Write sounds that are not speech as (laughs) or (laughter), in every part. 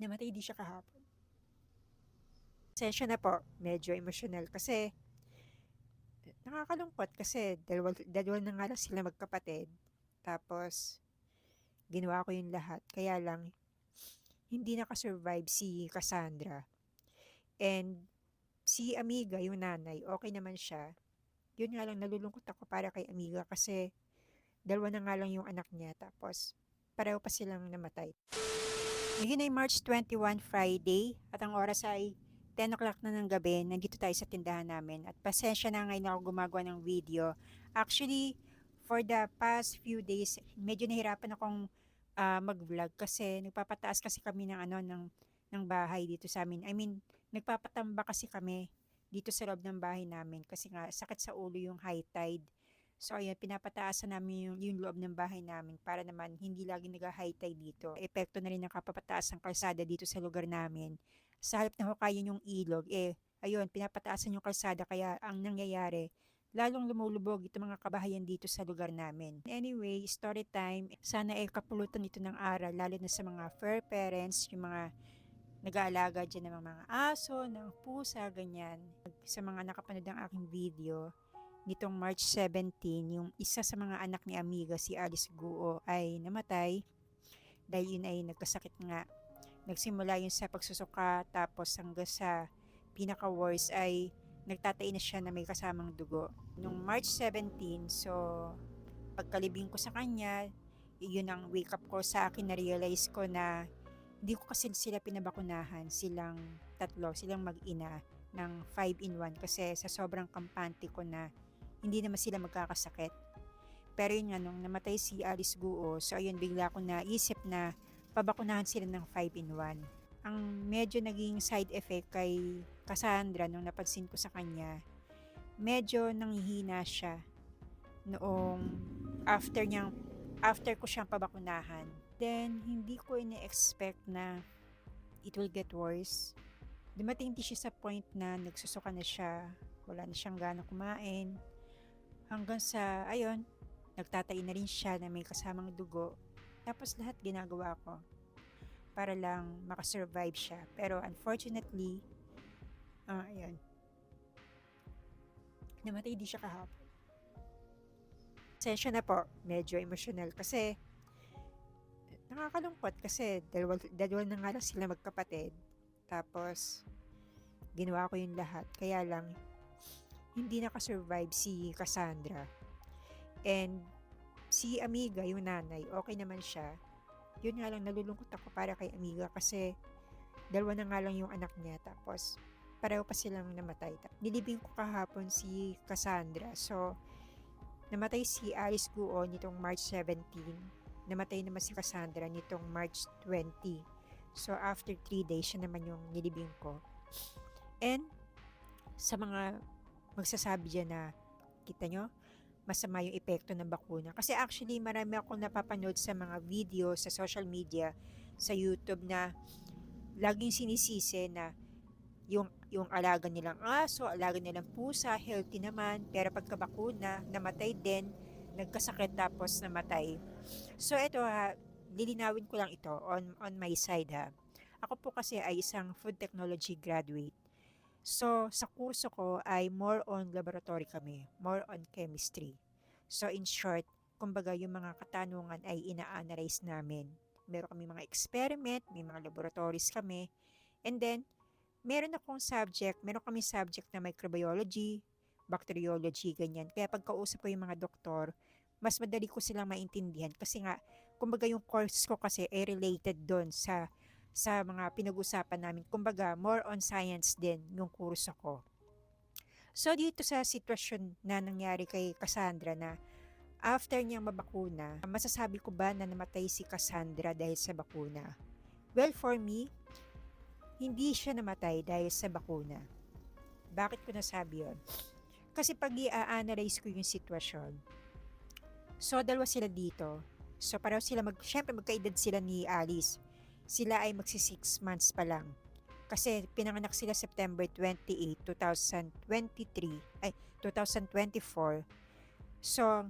Namatay di siya kahapon. Pasensya na po, medyo emosyonal kasi nakakalungkot kasi dalawa, dalawa na nga lang sila magkapatid. Tapos, ginawa ko yung lahat. Kaya lang, hindi nakasurvive si Cassandra. And si Amiga, yung nanay, okay naman siya. Yun nga lang, nalulungkot ako para kay Amiga kasi dalawa na nga lang yung anak niya. Tapos, pareho pa silang namatay. Ngayon ay March 21, Friday, at ang oras ay 10 o'clock na ng gabi. Nandito tayo sa tindahan namin. At pasensya na ngayon ako gumagawa ng video. Actually, for the past few days, medyo nahirapan akong ah, mag-vlog kasi nagpapataas kasi kami ng ano ng ng bahay dito sa amin. I mean, nagpapatamba kasi kami dito sa loob ng bahay namin kasi nga sakit sa ulo yung high tide. So ayun, pinapataasan namin yung, yung loob ng bahay namin para naman hindi lagi nag-high tide dito. Epekto na rin ng kapapataas ng kalsada dito sa lugar namin. Sa halip na hukayin yung ilog, eh, ayun, pinapataasan yung kalsada kaya ang nangyayari, lalong lumulubog itong mga kabahayan dito sa lugar namin. Anyway, story time. Sana ay kapulutan ito ng aral, lalo na sa mga fair parents, yung mga nag-aalaga dyan ng mga aso, ng pusa, ganyan. Sa mga nakapanood ng aking video, nitong March 17, yung isa sa mga anak ni Amiga, si Alice Guo, ay namatay dahil yun ay nagkasakit nga. Nagsimula yun sa pagsusuka tapos hanggang sa pinaka-worst ay nagtatay na siya na may kasamang dugo. Nung March 17, so pagkalibing ko sa kanya, yun ang wake up call sa akin na realize ko na hindi ko kasi sila pinabakunahan, silang tatlo, silang mag-ina ng 5 in 1 kasi sa sobrang kampante ko na hindi naman sila magkakasakit. Pero yun nga, nung namatay si Alice Guo, so ayun, bigla ko naisip na pabakunahan sila ng 5 in 1. Ang medyo naging side effect kay Cassandra nung napansin ko sa kanya, medyo nanghihina siya noong after niyang after ko siyang pabakunahan. Then, hindi ko ini-expect na it will get worse. Dumating din siya sa point na nagsusuka na siya, wala na siyang gana kumain. Hanggang sa, ayun, nagtatay na rin siya na may kasamang dugo. Tapos lahat ginagawa ko para lang makasurvive siya. Pero unfortunately, ah, ayun, namatay di siya kahapon. Sensya na po, medyo emosyonal kasi nakakalungkot kasi dalawa, dalawa na nga lang sila magkapatid. Tapos, ginawa ko yung lahat. Kaya lang, hindi nakasurvive si Cassandra. And, si Amiga, yung nanay, okay naman siya. Yun nga lang, nalulungkot ako para kay Amiga kasi dalawa na nga lang yung anak niya. Tapos, pareho pa silang namatay. Nilibing ko kahapon si Cassandra. So, namatay si Alice Guo nitong March 17 namatay naman si Cassandra nitong March 20. So, after 3 days, siya naman yung nilibing ko. And, sa mga magsasabi dyan na, kita nyo, masama yung epekto ng bakuna. Kasi actually, marami akong napapanood sa mga video sa social media, sa YouTube na laging sinisisi na yung, yung alaga nilang aso, alaga nilang pusa, healthy naman, pero pagkabakuna, namatay din, nagkasakit tapos namatay. So ito ha, lilinawin ko lang ito on, on my side ha. Ako po kasi ay isang food technology graduate. So sa kurso ko ay more on laboratory kami, more on chemistry. So in short, kumbaga yung mga katanungan ay ina-analyze namin. Meron kami mga experiment, may mga laboratories kami. And then, meron akong subject, meron kami subject na microbiology, bacteriology, ganyan. Kaya pagkausap ko yung mga doktor, mas madali ko silang maintindihan kasi nga, kumbaga yung course ko kasi ay related doon sa sa mga pinag-usapan namin. Kumbaga, more on science din yung kurso ko. So, dito sa sitwasyon na nangyari kay Cassandra na after niyang mabakuna, masasabi ko ba na namatay si Cassandra dahil sa bakuna? Well, for me, hindi siya namatay dahil sa bakuna. Bakit ko nasabi yon? Kasi pag i-analyze ko yung sitwasyon, so dalawa sila dito. So pareho sila, mag, syempre magkaedad sila ni Alice. Sila ay magsi 6 months pa lang. Kasi pinanganak sila September 28, 2023, ay 2024. So,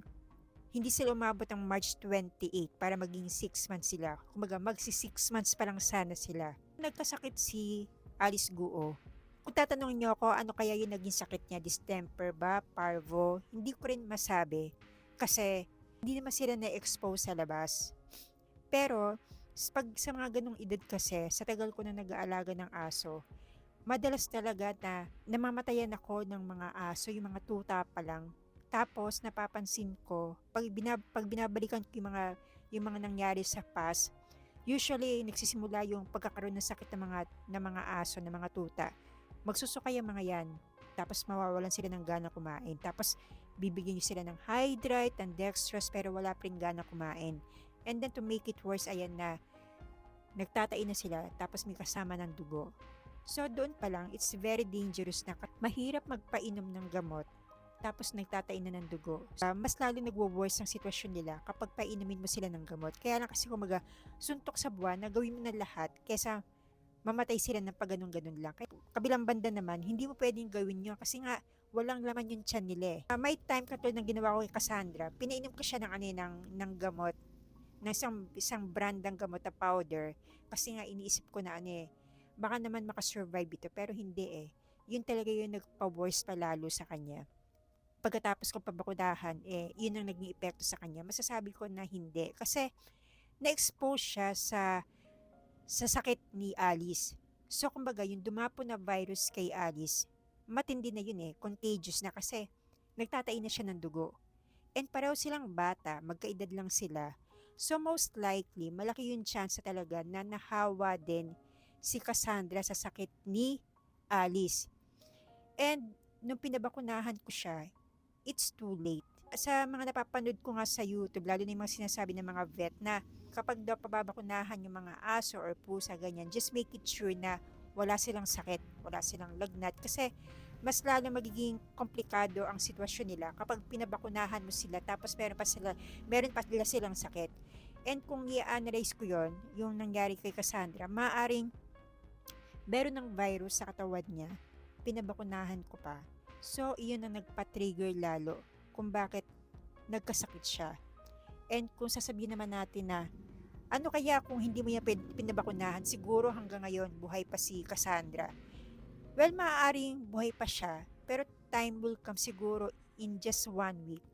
hindi sila umabot ng March 28 para maging 6 months sila. Kumaga, magsi 6 months pa lang sana sila. nagkasakit si Alice Guo, kung tatanungin niyo ako ano kaya yung naging sakit niya, distemper ba, parvo, hindi ko rin masabi. Kasi hindi naman sila na-expose sa labas. Pero pag sa mga ganong edad kasi, sa tagal ko na nag-aalaga ng aso, madalas talaga na namamatayan ako ng mga aso, yung mga tuta pa lang. Tapos napapansin ko, pag, binab- pag binabalikan ko yung mga, yung mga nangyari sa past, usually nagsisimula yung pagkakaroon ng sakit ng mga, ng mga aso, ng mga tuta magsusukay ang mga yan. Tapos mawawalan sila ng gana kumain. Tapos bibigyan nyo sila ng hydrate and dextrose pero wala pa rin gana kumain. And then to make it worse, ayan na, nagtatain na sila tapos may kasama ng dugo. So doon pa lang, it's very dangerous na mahirap magpainom ng gamot tapos nagtatain na ng dugo. Ah, mas lalo nagwo-worse ang sitwasyon nila kapag painumin mo sila ng gamot. Kaya lang kasi kumaga, suntok sa buwan na gawin mo na lahat kesa mamatay sila ng pag ganun lang. Kaya kabilang banda naman, hindi mo pwedeng gawin yun kasi nga walang laman yung tiyan nila eh. Ah, may time katulad ng ginawa ko kay Cassandra, pinainom ko siya ng, ano, eh, ng, ng gamot, ng isang, isang brand ng gamot na powder kasi nga iniisip ko na ano eh, baka naman makasurvive ito pero hindi eh. Yun talaga yung nagpa-worse pa lalo sa kanya. Pagkatapos ko pabakudahan, eh, yun ang naging epekto sa kanya. Masasabi ko na hindi. Kasi, na-expose siya sa sa sakit ni Alice. So, kumbaga, yung dumapo na virus kay Alice, matindi na yun eh, contagious na kasi nagtatain na siya ng dugo. And pareho silang bata, magkaedad lang sila. So, most likely, malaki yung chance talaga na nahawa din si Cassandra sa sakit ni Alice. And, nung pinabakunahan ko siya, it's too late. Sa mga napapanood ko nga sa YouTube, lalo na yung mga sinasabi ng mga vet na kapag daw pababakunahan yung mga aso or pusa, ganyan, just make it sure na wala silang sakit, wala silang lagnat. Kasi mas lalo magiging komplikado ang sitwasyon nila kapag pinabakunahan mo sila tapos meron pa sila, meron pa sila silang sakit. And kung i-analyze ko yon yung nangyari kay Cassandra, maaring meron ng virus sa katawan niya, pinabakunahan ko pa. So, iyon ang nagpa-trigger lalo kung bakit nagkasakit siya. And kung sasabihin naman natin na, ano kaya kung hindi mo pin- pinabakunahan, siguro hanggang ngayon buhay pa si Cassandra. Well, maaaring buhay pa siya, pero time will come siguro in just one week.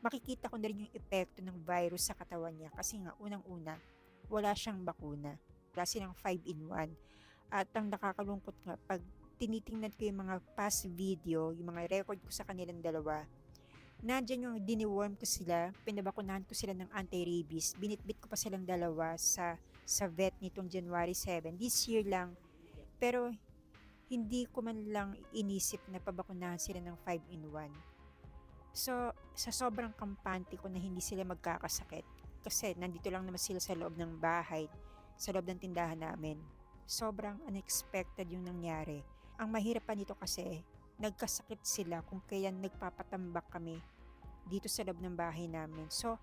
Makikita ko na rin yung epekto ng virus sa katawan niya kasi nga unang-una, wala siyang bakuna. Wala silang 5 in 1. At ang nakakalungkot nga, pag tinitingnan ko yung mga past video, yung mga record ko sa kanilang dalawa, nandyan yung diniworm ko sila, pinabakunahan ko sila ng anti-rabies, binitbit ko pa silang dalawa sa sa vet nitong January 7. This year lang, pero hindi ko man lang inisip na pabakunahan sila ng 5 in 1. So, sa sobrang kampante ko na hindi sila magkakasakit, kasi nandito lang naman sila sa loob ng bahay, sa loob ng tindahan namin. Sobrang unexpected yung nangyari. Ang mahirap pa nito kasi, nagkasakit sila kung kaya nagpapatambak kami dito sa loob ng bahay namin. So,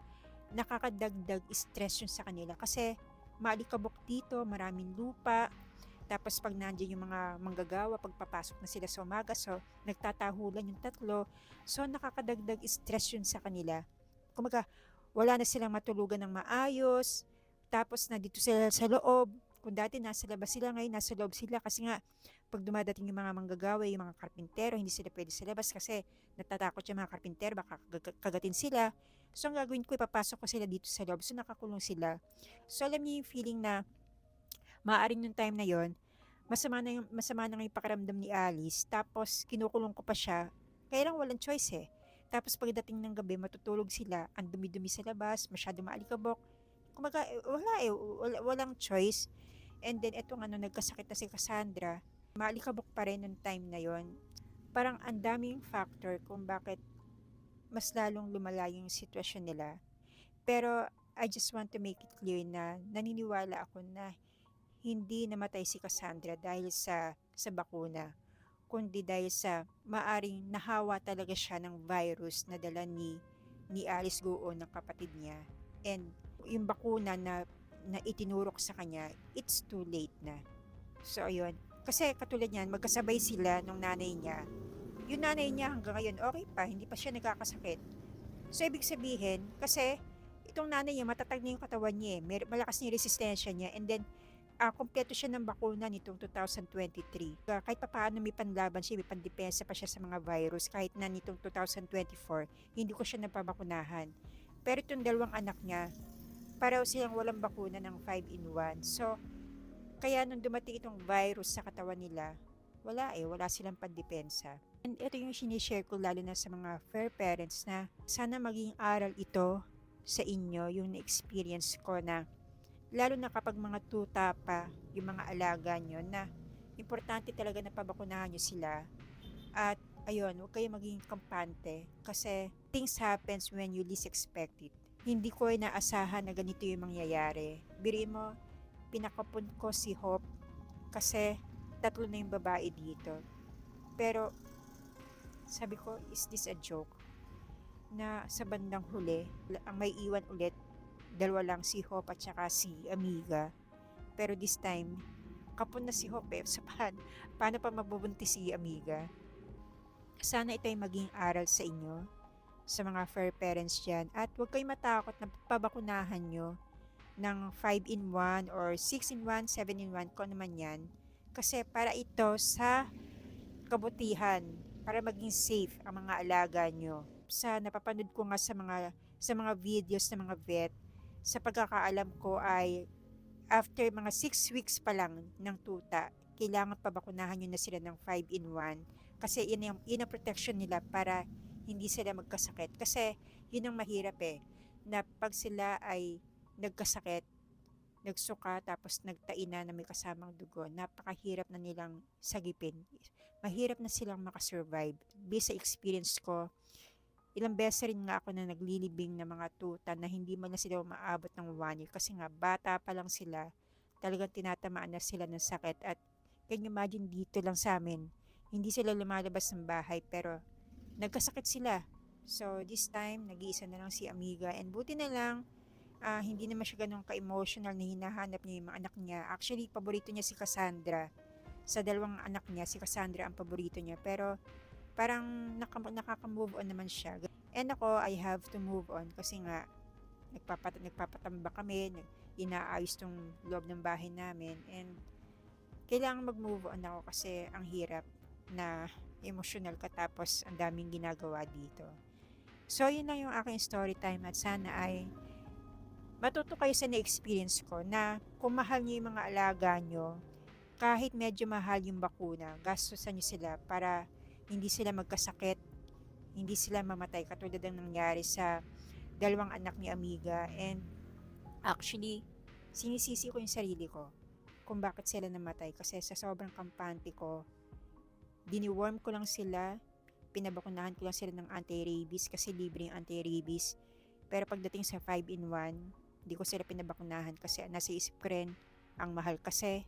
nakakadagdag stress yun sa kanila kasi maalikabok dito, maraming lupa, tapos pag nandiyan yung mga manggagawa, pagpapasok na sila sa umaga, so nagtatahulan yung tatlo, so nakakadagdag stress yun sa kanila. Kumaga, wala na silang matulugan ng maayos, tapos na dito sila sa loob, kung dati nasa labas sila, ngayon nasa loob sila kasi nga pag dumadating yung mga manggagawa, yung mga karpintero, hindi sila pwede sa labas kasi natatakot yung mga karpintero, baka kag- kagatin sila. So, ang gagawin ko, ipapasok ko sila dito sa loob. So, nakakulong sila. So, alam niyo yung feeling na maaaring nung time na yon masama na, yung, masama na yung pakiramdam ni Alice. Tapos, kinukulong ko pa siya. Kaya lang walang choice eh. Tapos, pagdating ng gabi, matutulog sila. Ang dumi-dumi sa labas, masyado maalikabok. Kumaga, eh, wala eh. Wala, walang choice. And then, eto nga, nung nagkasakit na si Cassandra, maalikabok pa rin nung time na yon Parang ang daming factor kung bakit mas lalong lumala yung sitwasyon nila. Pero, I just want to make it clear na naniniwala ako na hindi namatay si Cassandra dahil sa sa bakuna kundi dahil sa maaring nahawa talaga siya ng virus na dala ni ni Alice Goo ng kapatid niya. And yung bakuna na na itinurok sa kanya it's too late na. So ayun. Kasi katulad niyan magkasabay sila nung nanay niya. Yung nanay niya hanggang ngayon okay pa hindi pa siya nagkakasakit. So ibig sabihin kasi itong nanay niya matatag na yung katawan niya eh. Malakas na yung resistensya niya. And then ah, kompleto siya ng bakuna nitong 2023. Ah, kahit pa paano may panlaban siya, may pandepensa pa siya sa mga virus kahit na nitong 2024, hindi ko siya napabakunahan. Pero itong dalawang anak niya, pareho silang walang bakuna ng 5 in 1. So, kaya nung dumating itong virus sa katawan nila, wala eh, wala silang pandepensa. And ito yung sinishare ko lalo na sa mga fair parents na sana maging aral ito sa inyo, yung na-experience ko na lalo na kapag mga tuta pa yung mga alaga nyo na importante talaga na pabakunahan nyo sila at ayun, huwag kayo maging kampante kasi things happens when you least expect it. Hindi ko ay naasahan na ganito yung mangyayari. Biri mo, pinakapun ko si Hope kasi tatlo na yung babae dito. Pero sabi ko, is this a joke? Na sa bandang huli, ang may iwan ulit dalawa lang si Hope at saka si Amiga. Pero this time, kapon na si Hope eh. So, (laughs) paano, paano pa mabubuntis si Amiga? Sana ito ay maging aral sa inyo, sa mga fair parents dyan. At huwag kayong matakot na pabakunahan nyo ng 5 in 1 or 6 in 1, 7 in 1, kung ano man yan. Kasi para ito sa kabutihan, para maging safe ang mga alaga nyo. Sa napapanood ko nga sa mga sa mga videos ng mga vet, sa pagkakaalam ko ay after mga 6 weeks pa lang ng tuta, kailangan pabakunahan nyo na sila ng 5 in 1 kasi yun ang, yun ang protection nila para hindi sila magkasakit. Kasi yun ang mahirap eh, na pag sila ay nagkasakit, nagsuka tapos nagtaina na may kasamang dugo, napakahirap na nilang sagipin. Mahirap na silang makasurvive. Based sa experience ko, ilang beses rin nga ako na naglilibing ng mga tuta na hindi man na sila umaabot ng one year kasi nga bata pa lang sila talagang tinatamaan na sila ng sakit. At can you imagine dito lang sa amin hindi sila lumalabas ng bahay pero nagkasakit sila. So this time nag-iisa na lang si Amiga. And buti na lang ah, hindi naman siya ganun ka-emotional na hinahanap niya yung mga anak niya. Actually paborito niya si Cassandra. Sa dalawang anak niya si Cassandra ang paborito niya. Pero parang naka, nakaka-move on naman siya. And ako, I have to move on kasi nga nagpapat nagpapatamba kami, inaayos tong loob ng bahay namin and kailangan mag-move on ako kasi ang hirap na emotional ka tapos ang daming ginagawa dito. So, yun lang yung aking story time at sana ay matuto kayo sa na-experience ko na kung mahal niyo yung mga alaga nyo, kahit medyo mahal yung bakuna, gastusan nyo sila para hindi sila magkasakit, hindi sila mamatay katulad ng nangyari sa dalawang anak ni Amiga. And actually sinisisi ko yung sarili ko kung bakit sila namatay. Kasi sa sobrang kampante ko diniworm ko lang sila pinabakunahan ko lang sila ng anti-rabies kasi libre yung anti-rabies. Pero pagdating sa 5 in 1 hindi ko sila pinabakunahan kasi nasa isip ko rin ang mahal kasi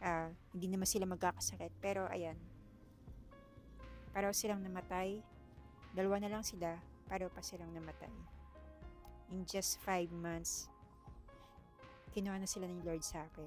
ah, hindi naman sila magkakasakit. Pero ayan Pareho silang namatay. Dalawa na lang sila, pareho pa silang namatay. In just five months, kinuha na sila ng Lord sa akin.